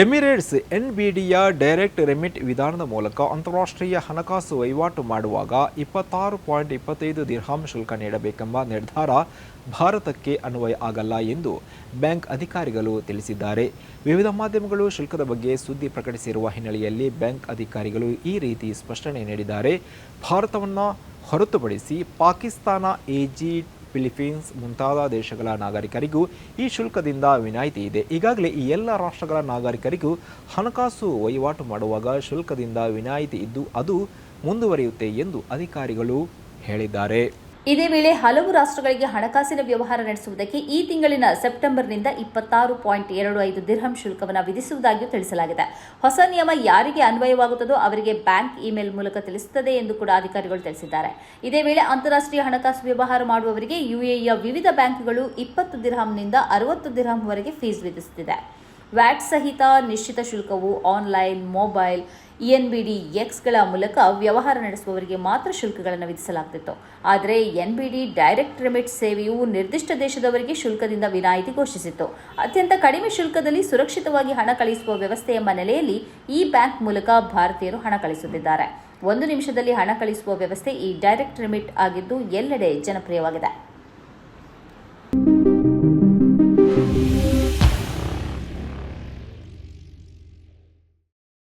Emirates ಎನ್ಬಿಡಿಯ direct remit ವಿಧಾನದ ಮೂಲಕ ಅಂತಾರಾಷ್ಟ್ರೀಯ ಹಣಕಾಸು ವಹಿವಾಟು ಮಾಡುವಾಗ ಇಪ್ಪತ್ತಾರು ಪಾಯಿಂಟ್ ಇಪ್ಪತ್ತೈದು ದಿರ್ಹಾಂ ಶುಲ್ಕ ನೀಡಬೇಕೆಂಬ ನಿರ್ಧಾರ ಭಾರತಕ್ಕೆ ಅನ್ವಯ ಆಗಲ್ಲ ಎಂದು ಬ್ಯಾಂಕ್ ಅಧಿಕಾರಿಗಳು ತಿಳಿಸಿದ್ದಾರೆ. ವಿವಿಧ ಮಾಧ್ಯಮಗಳು ಶುಲ್ಕದ ಬಗ್ಗೆ ಸುದ್ದಿ ಪ್ರಕಟಿಸಿರುವ ಹಿನ್ನೆಲೆಯಲ್ಲಿ ಬ್ಯಾಂಕ್ ಅಧಿಕಾರಿಗಳು ಈ ರೀತಿ ಸ್ಪಷ್ಟನೆ ನೀಡಿದ್ದಾರೆ. ಭಾರತವನ್ನು ಹೊರತುಪಡಿಸಿ ಪಾಕಿಸ್ತಾನ, ಈಜಿಪ್ಟ್ ಫಿಲಿಪೀನ್ಸ್ ಮುಂತಾದ ದೇಶಗಳ ನಾಗರಿಕರಿಗೂ ಈ ಶುಲ್ಕದಿಂದ ವಿನಾಯಿತಿ ಇದೆ. ಈಗಾಗಲೇ ಈ ಎಲ್ಲ ರಾಷ್ಟ್ರಗಳ ನಾಗರಿಕರಿಗೂ ಹಣಕಾಸು ವಹಿವಾಟು ಮಾಡುವಾಗ ಶುಲ್ಕದಿಂದ ವಿನಾಯಿತಿ ಇದ್ದು ಅದು ಮುಂದುವರಿಯುತ್ತೆ ಎಂದು ಅಧಿಕಾರಿಗಳು ಹೇಳಿದ್ದಾರೆ. ಇದೇ ವೇಳೆ ಹಲವು ರಾಷ್ಟ್ರಗಳಿಗೆ ಹಣಕಾಸಿನ ವ್ಯವಹಾರ ನಡೆಸುವುದಕ್ಕೆ ಈ ತಿಂಗಳಿನ ಸೆಪ್ಟೆಂಬರ್ನಿಂದ ಇಪ್ಪತ್ತಾರು ಪಾಯಿಂಟ್ ಎರಡು ಐದು ದಿರ್ಹಂ ಶುಲ್ಕವನ್ನು ವಿಧಿಸುವುದಾಗಿಯೂ ತಿಳಿಸಲಾಗಿದೆ. ಹೊಸ ನಿಯಮ ಯಾರಿಗೆ ಅನ್ವಯವಾಗುತ್ತದೋ ಅವರಿಗೆ ಬ್ಯಾಂಕ್ ಇಮೇಲ್ ಮೂಲಕ ತಿಳಿಸುತ್ತದೆ ಎಂದು ಕೂಡ ಅಧಿಕಾರಿಗಳು ತಿಳಿಸಿದ್ದಾರೆ. ಇದೇ ವೇಳೆ ಅಂತಾರಾಷ್ಟ್ರೀಯ ಹಣಕಾಸು ವ್ಯವಹಾರ ಮಾಡುವವರಿಗೆ ಯುಎಇಯ ವಿವಿಧ ಬ್ಯಾಂಕ್ಗಳು ಇಪ್ಪತ್ತು ದಿರ್ಹಾಂನಿಂದ ಅರವತ್ತು ದಿರ್ಹಾಂವರೆಗೆ ಫೀಸ್ ವಿಧಿಸುತ್ತಿದೆ. ವ್ಯಾಟ್ ಸಹಿತ ನಿಶ್ಚಿತ ಶುಲ್ಕವು online, mobile N B D ಎಕ್ಸ್ಗಳ ಮೂಲಕ ವ್ಯವಹಾರ ನಡೆಸುವವರಿಗೆ ಮಾತ್ರ ಶುಲ್ಕಗಳನ್ನು ವಿಧಿಸಲಾಗ್ತಿತ್ತು. ಆದರೆ N B D direct remit ಸೇವೆಯು ನಿರ್ದಿಷ್ಟ ದೇಶದವರಿಗೆ ಶುಲ್ಕದಿಂದ ವಿನಾಯಿತಿ ಘೋಷಿಸಿತ್ತು. ಅತ್ಯಂತ ಕಡಿಮೆ ಶುಲ್ಕದಲ್ಲಿ ಸುರಕ್ಷಿತವಾಗಿ ಹಣ ಕಳಿಸುವ ವ್ಯವಸ್ಥೆ ಎಂಬ ನೆಲೆಯಲ್ಲಿ ಈ ಬ್ಯಾಂಕ್ ಮೂಲಕ ಭಾರತೀಯರು ಹಣ ಕಳಿಸುತ್ತಿದ್ದಾರೆ. ಒಂದು ನಿಮಿಷದಲ್ಲಿ ಹಣ ಕಳಿಸುವ ವ್ಯವಸ್ಥೆ ಈ ಡೈರೆಕ್ಟ್ ರೆಮಿಟ್ ಆಗಿದ್ದು ಎಲ್ಲೆಡೆ ಜನಪ್ರಿಯವಾಗಿದೆ.